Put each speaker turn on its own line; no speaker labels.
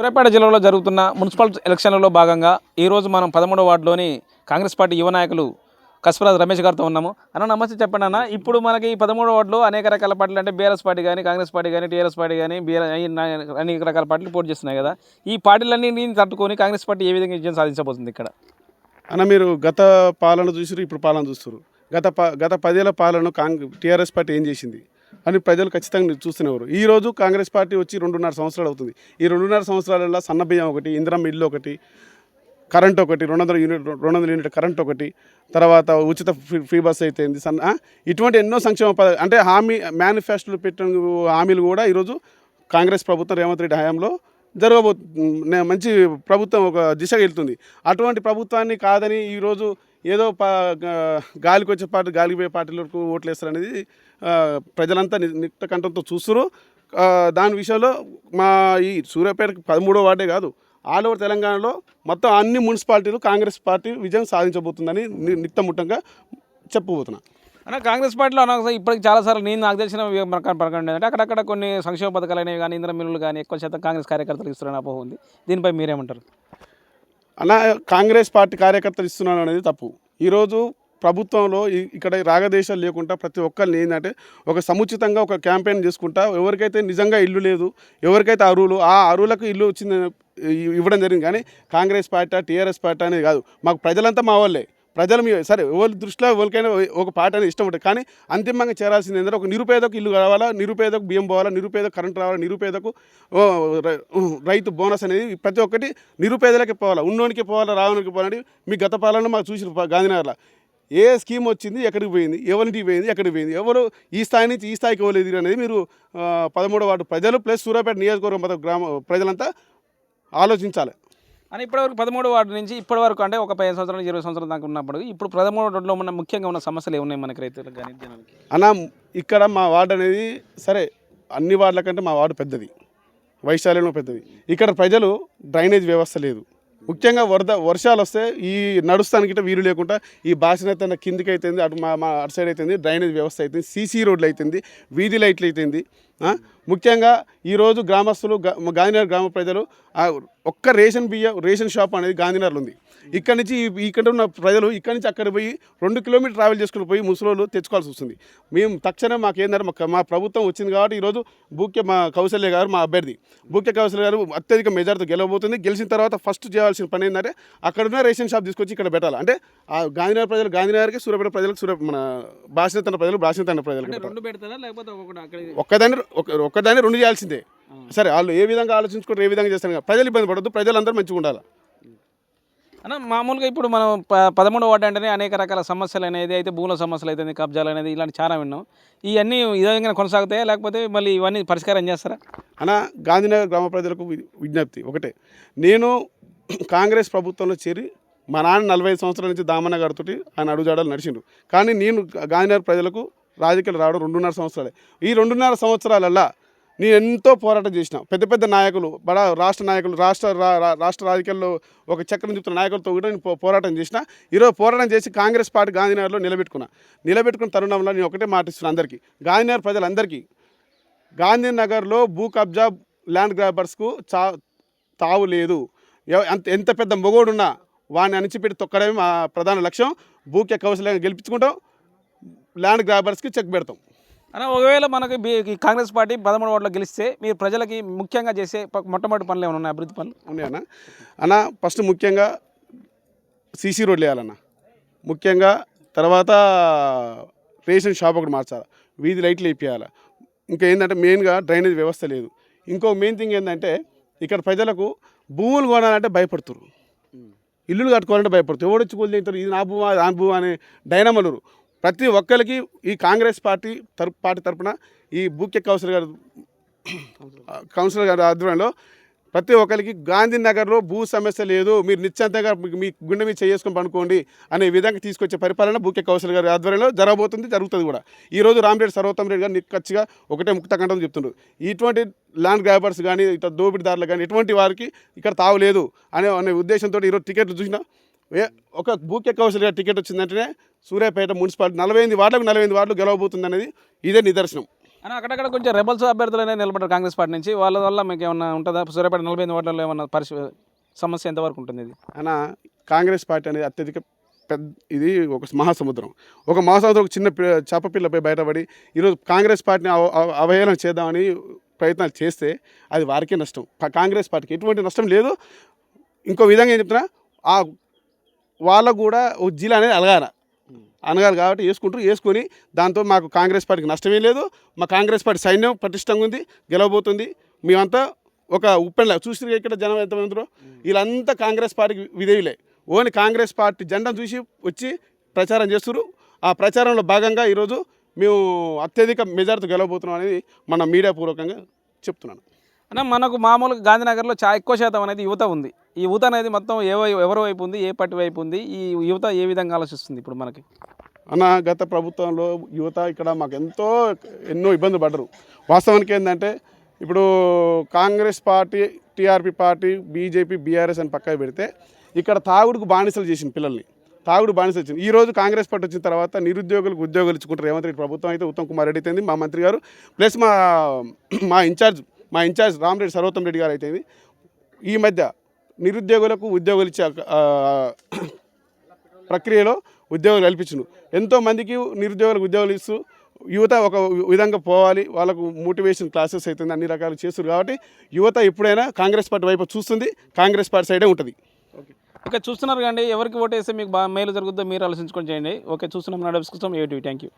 సూర్యాపేట జిల్లాలో జరుగుతున్న మున్సిపల్ ఎలక్షన్లలో భాగంగా ఈరోజు మనం పదమూడవ వార్డులోని కాంగ్రెస్ పార్టీ యువ నాయకులు కస్పరాజ్ రమేష్ గారితో ఉన్నాము. అన్న నమస్తే చెప్పండి అన్న. ఇప్పుడు మనకి ఈ పదమూడవ వార్డులో అనేక రకాల పార్టీలు అంటే బీఆర్ఎస్ పార్టీ కానీ కాంగ్రెస్ పార్టీ కానీ టీఆర్ఎస్ పార్టీ కానీ బీఆర్ అనేక రకాల పార్టీలు పోటీ చేస్తున్నాయి కదా. ఈ పార్టీలన్నీ తట్టుకొని కాంగ్రెస్ పార్టీ ఏ విధంగా విజయం సాధించబోతుంది ఇక్కడ?
అన్న మీరు గత పాలన చూసారు ఇప్పుడు పాలన చూస్తారు గత ప గత పదేళ్ళ పాలన కాంగ్రెస్ టీఆర్ఎస్ పార్టీ ఏం చేసింది? అని ప్రజలు ఖచ్చితంగా చూస్తున్నారు ఈ రోజు కాంగ్రెస్ పార్టీ వచ్చి రెండున్నర సంవత్సరాలు అవుతుంది. ఈ రెండున్నర సంవత్సరాలలో సన్నబియ్యం ఒకటి ఇందిరమ్మ ఇల్లు ఒకటి కరెంట్ ఒకటి రెండు వందల యూనిట్ రెండు వందల యూనిట్ కరెంట్ ఒకటి తర్వాత ఉచిత ఫ్రీ బస్ అయితే సన్న ఇటువంటి ఎన్నో సంక్షేమ పద అంటే హామీ మేనిఫెస్టోలు పెట్టిన హామీలు కూడా ఈరోజు కాంగ్రెస్ ప్రభుత్వం రేవంత్ రెడ్డి హయాంలో జరగబో మంచి ప్రభుత్వం ఒక దిశగా వెళ్తుంది. అటువంటి ప్రభుత్వాన్ని కాదని ఈరోజు ఏదో పా గాలికి వచ్చే పార్టీ గాలికి పోయే పార్టీలకు ఓట్లు వేస్తారు అనేది ప్రజలంతా ని- కంఠంతో చూస్తున్నారు దాని విషయంలో మా ఈ సూర్యాపేటకి పదమూడో వార్డే కాదు. ఆల్ ఓవర్ తెలంగాణలో మొత్తం అన్ని మున్సిపాలిటీలు కాంగ్రెస్ పార్టీ విజయం సాధించబోతుందని ని- చెప్పబోతున్నాను
అన్న కాంగ్రెస్ పార్టీలో అనవసరం. ఇప్పటికి చాలాసార్లు నేను నాకు తెలిసిన ప్రకారం ప్రకారం ఏంటంటే అక్కడక్కడ కొన్ని సంక్షేమ పథకాలు అనేవి కానీ ఇంద్ర మిల్లులు కానీ ఎక్కువ శాతం కాంగ్రెస్ కార్యకర్తలు ఇస్తున్నారని అపోహ ఉంది. దీనిపై మీరేమంటారు?
అన్న కాంగ్రెస్ పార్టీ కార్యకర్తలు ఇస్తున్నాను అనేది తప్పు. ఈరోజు ప్రభుత్వంలో ఇక్కడ రాగదేశాలు లేకుండా ప్రతి ఒక్కరిని ఏంటంటే ఒక సముచితంగా ఒక క్యాంపెయిన్ చేసుకుంటా ఎవరికైతే నిజంగా ఇల్లు లేదు ఎవరికైతే అరువులు ఆ అరువులకు ఇల్లు వచ్చింది ఇవ్వడం జరిగింది. కానీ కాంగ్రెస్ పార్టీ టీఆర్ఎస్ పార్టీ అనేది కాదు. మాకు ప్రజలంతా మా వాళ్ళే ప్రజలు మీ సరే ఎవరి దృష్టిలో ఎవరికైనా ఒక పాట అనేది ఇష్టం ఉంటుంది. కానీ అంతిమంగా చేరాల్సింది ఏంటంటే ఒక నిరుపేదకు ఇల్లు కావాలా నిరుపేదకు బియ్యం పోవాలా నిరుపేదకు కరెంట్ రావాలా నిరుపేదకు రైతు బోనస్ అనేది ప్రతి ఒక్కటి నిరుపేదలకి పోవాలా ఉన్నోనికి పోవాలా రావడానికి పోవాలని మీ గత పాలన మాకు చూసి గాంధీనగర్లో. ఏ స్కీమ్ వచ్చింది ఎక్కడికి పోయింది ఎవరింటికి పోయింది ఎక్కడికి పోయింది ఎవరు ఈ స్థాయి నుంచి ఈ స్థాయికి ఇవ్వలేదు అనేది మీరు పదమూడవ వార్డు ప్రజలు ప్లస్ సూర్యాపేట నియోజకవర్గం గ్రామ ప్రజలంతా ఆలోచించాలి.
అని ఇప్పటివరకు పదమూడు వార్డు నుంచి ఇప్పటి వరకు అంటే ఒక పదిహేను సంవత్సరాలు ఇరవై సంవత్సరాల దాకా ఉన్నప్పుడు ఇప్పుడు పదమూడు వార్డులో ఉన్న ముఖ్యంగా ఉన్న సమస్యలు ఏమున్నాయి మనకి రైతులకు కానీ
అన్న ఇక్కడ మా వార్డు అనేది సరే అన్ని వార్డుల కంటే మా వార్డు పెద్దది. వైశాల్యంలో పెద్దది. ఇక్కడ ప్రజలు డ్రైనేజ్ వ్యవస్థ లేదు. ముఖ్యంగా వరద వర్షాలు వస్తే ఈ నడుస్తానికి వీలు లేకుండా ఈ బాసిన కిందికి అయితుంది అటు మా మా అటు సైడ్ అవుతుంది డ్రైనేజ్ వ్యవస్థ అవుతుంది సీసీ రోడ్లు అవుతుంది వీధి లైట్లు అవుతుంది ముఖ్యంగా ఈరోజు గ్రామస్తులు గాంధీనగర్ గ్రామ ప్రజలు ఒక్క రేషన్ బియ్యం రేషన్ షాప్ అనేది గాంధీనగర్లో ఉంది. ఇక్కడ నుంచి ఇక్కడ ఉన్న ప్రజలు ఇక్కడ నుంచి అక్కడ పోయి రెండు కిలోమీటర్ ట్రావెల్ చేసుకుని పోయి ముసలోళ్ళు తెచ్చుకోవాల్సి వస్తుంది. మేము తక్షణం మాకు ఏంటంటే మా మా ప్రభుత్వం వచ్చింది కాబట్టి ఈరోజు బూక్య మా కౌశల్య గారు మా అభ్యర్థి. బూక్య కౌశల్య గారు అత్యధిక మెజార్టీతో గెలవబోతుంది. గెలిచిన తర్వాత ఫస్ట్ చేయాల్సిన పని ఏంటంటే అక్కడ ఉన్న రేషన్ షాప్ తీసుకొచ్చి ఇక్కడ పెట్టాలి. అంటే ఆ గాంధీనగర్ ప్రజలు గాంధీనగర్కి సూర్యాపేట ప్రజలకు సూర్య మన భాషణ ప్రజలు భాషణ ప్రజలకు
అంటే
ఒక- ఒక్కదాన్ని రెండు చేయాల్సిందే. సరే వాళ్ళు ఏ విధంగా ఆలోచించుకుంటారు ఏ విధంగా చేస్తారు ప్రజలు ఇబ్బంది పడద్దు ప్రజలందరూ మంచిగా ఉండాలి.
అన్న మామూలుగా ఇప్పుడు మనం ప పదమూడు వార్డు అంటేనే అనేక రకాల సమస్యలు అనేది అయితే భూముల సమస్యలు అయితే కబ్జాలు అనేది ఇలాంటి చాలా విన్నాం. ఇవన్నీ ఇదే విధంగా కొనసాగుతాయా? లేకపోతే మళ్ళీ ఇవన్నీ పరిష్కారం చేస్తారా?
అన్న గాంధీనగర్ గ్రామ ప్రజలకు విజ్ఞప్తి ఒకటే. నేను కాంగ్రెస్ ప్రభుత్వంలో చేరి మా నాన్న నలభై ఐదు సంవత్సరాల నుంచి దామన్న గారితో ఆయన అడుగుజాడలు నడిచిండు. కానీ నేను గాంధీనగర్ ప్రజలకు రాజకీయాలు రావడం రెండున్నర సంవత్సరాలే. ఈ రెండున్నర సంవత్సరాలల్లా నేను ఎంతో పోరాటం చేసిన. పెద్ద పెద్ద నాయకులు బడా రాష్ట్ర నాయకులు రాష్ట్ర రా- రాష్ట్ర రాజకీయాల్లో ఒక చక్రం చెప్తున్న నాయకులతో కూడా నేను పోరాటం చేసిన. ఈరోజు పోరాటం చేసి కాంగ్రెస్ పార్టీ గాంధీనగర్లో నిలబెట్టుకున్నా. నిలబెట్టుకున్న తరుణంలో నేను ఒకటే మాటిస్తున్నాను అందరికీ. గాంధీనగర్ ప్రజలందరికీ గాంధీనగర్లో భూ కబ్జా ల్యాండ్ గ్రాబర్స్కు చా తావు లేదు. అంత ఎంత పెద్ద మొగోడున్నా వాడిని అణిచిపెట్టి తొక్కడమే మా ప్రధాన లక్ష్యం. భూక్య కౌశల్యంగా గెలిపించుకుంటాం. ల్యాండ్ గ్రాబర్స్కి చెక్ పెడతాం.
అన్న ఒకవేళ మనకి కాంగ్రెస్ పార్టీ పదమూడు వార్డులో గెలిస్తే మీరు ప్రజలకి ముఖ్యంగా చేసే మొట్టమొదటి పనులు ఏమైనా ఉన్నాయి అభివృద్ధి పనులు?
ఉన్నాయన్న. అన్న ఫస్ట్ ముఖ్యంగా సీసీ రోడ్లు వేయాలన్న. ముఖ్యంగా తర్వాత రేషన్ షాప్ ఒకటి మార్చాలి. వీధి లైట్లు వేపియాలి. ఇంకా ఏంటంటే మెయిన్గా డ్రైనేజ్ వ్యవస్థ లేదు. ఇంకో మెయిన్ థింగ్ ఏంటంటే ఇక్కడ ప్రజలకు భూములు కొనాలంటే భయపడుతున్నారు ఇల్లులు కట్టుకోవాలంటే భయపడుతుంది ఎవడు వచ్చి కూలి తింటారు ఇది నా భూమా నా భూమా అనే డైనమలరు ప్రతి ఒక్కరికి ఈ కాంగ్రెస్ పార్టీ తరపు పార్టీ తరపున ఈ బూక్య కౌన్సిలర్ గారు కౌన్సిలర్ గారి ఆధ్వర్యంలో ప్రతి ఒక్కరికి గాంధీనగర్లో భూ సమస్య లేదు మీరు నిశ్చంతంగా మీ- గుండె మీద చేసుకొని పనుకోండి అనే విధంగా తీసుకొచ్చే పరిపాలన బూకే కౌశల్ గారి ఆధ్వర్యంలో జరగబోతుంది జరుగుతుంది కూడా. ఈ రోజు రామరెడ్డి సర్వోత్తమ రెడ్డి గారు నిక్కచ్చిగా ఒకటే ముక్త కంఠం ఇటువంటి ల్యాండ్ గ్రాబర్స్ కానీ ఇట్లా దోపిడిదారులు కానీ ఎటువంటి వారికి ఇక్కడ తావులేదు అనే అనే ఉద్దేశంతో ఈరోజు టికెట్లు చూసినా ఒక బూకే కౌశల్ గారి టికెట్ వచ్చిందంటేనే సూర్యాపేట మున్సిపాలిటీ నలభై ఎనిమిది వార్డులకు నలభై ఎనిమిది వార్డులు గెలవబోతుంది అనేది ఇదే నిదర్శనం.
అని అక్కడక్కడ కొంచెం రెబల్స్ అభ్యర్థులనే నిలబడ్డారు కాంగ్రెస్ పార్టీ నుంచి. వాళ్ళ వల్ల మీకు ఏమన్నా ఉంటుందా? సూర్యాపేట నలభై ఎనిమిది వార్డులలో ఏమన్నా పరిస్థితి సమస్య ఎంతవరకు ఉంటుంది ఇది?
అన్న కాంగ్రెస్ పార్టీ అనేది అత్యధిక పెద్ద ఇది ఒక మహాసముద్రం. ఒక మహాసముద్రం ఒక చిన్న పి- చేప పిల్లపై బయటపడి ఈరోజు కాంగ్రెస్ పార్టీని అవ- అవ- అవహేళన చేద్దామని ప్రయత్నాలు చేస్తే అది వారికే నష్టం. కాంగ్రెస్ పార్టీకి ఎటువంటి నష్టం లేదు. ఇంకో విధంగా ఏం చెప్తున్నా ఆ వాళ్ళకు కూడా ఓ జిల్లా అనేది అలగాల. అనగాలి కాబట్టి వేసుకుంటారు. వేసుకొని దాంతో మాకు కాంగ్రెస్ పార్టీకి నష్టమే లేదు. మా కాంగ్రెస్ పార్టీ సైన్యం పటిష్టంగా ఉంది గెలవబోతుంది. మేమంతా ఒక ఉప్పెన్లా చూసి ఇక్కడ జనం ఎంతమంది ఉన్నారో వీళ్ళంతా కాంగ్రెస్ పార్టీకి విధేయులే. ఓన్లీ కాంగ్రెస్ పార్టీ జెండా చూసి వచ్చి ప్రచారం చేస్తున్నారు ఆ ప్రచారంలో భాగంగా ఈరోజు మేము అత్యధిక మెజార్టీ గెలవబోతున్నాం అనేది మన మీడియా పూర్వకంగా చెప్తున్నాను.
అంటే మనకు మామూలుగా గాంధీనగర్లో చా ఎక్కువ శాతం అనేది యువత ఉంది. ఈ యువత అనేది మొత్తం ఏ ఎవరి వైపు ఉంది ఏ పార్టీ వైపు ఉంది ఈ యువత ఏ విధంగా ఆలోచిస్తుంది ఇప్పుడు మనకి?
అన్న గత ప్రభుత్వంలో యువత ఇక్కడ మాకు ఎంతో ఎన్నో ఇబ్బంది పడరు వాస్తవానికి ఏంటంటే ఇప్పుడు Congress party TRP party BJP BRS అని పక్కన పెడితే ఇక్కడ తాగుడుకు బానిసలు చేసిన పిల్లల్ని. తాగుడు బానిసలు వచ్చింది ఈ రోజు కాంగ్రెస్ పార్టీ వచ్చిన తర్వాత నిరుద్యోగులకు ఉద్యోగాలు ఇచ్చుకుంటారు. రేవంత్ రెడ్డి ప్రభుత్వం అయితే ఉత్తమ్ కుమార్ రెడ్డి అయితే మా మంత్రి గారు ప్లస్ మా మా ఇన్ఛార్జ్ మా ఇన్ఛార్జ్ రామరెడ్డి సర్వోత్తం రెడ్డి గారు అయితే ఈ మధ్య నిరుద్యోగులకు ఉద్యోగాలు ఇచ్చే ప్రక్రియలో ఉద్యోగాలు కల్పించను. ఎంతో మందికి నిరుద్యోగులకు ఉద్యోగాలు ఇస్తూ యువత ఒక విధంగా పోవాలి వాళ్ళకు మోటివేషన్ క్లాసెస్ అవుతుంది అన్ని రకాలు చేస్తారు కాబట్టి యువత ఎప్పుడైనా కాంగ్రెస్ పార్టీ వైపు చూస్తుంది కాంగ్రెస్ పార్టీ సైడే ఉంటుంది.
ఓకే. ఓకే చూస్తున్నారు కండి ఎవరికి ఓటేస్తే మీకు బాగా మేలు జరుగుతుందో మీరు ఆలోచించుకొని చేయండి. ఓకే చూస్తున్నాం నా కోసం ఏటీవీ థ్యాంక్ యూ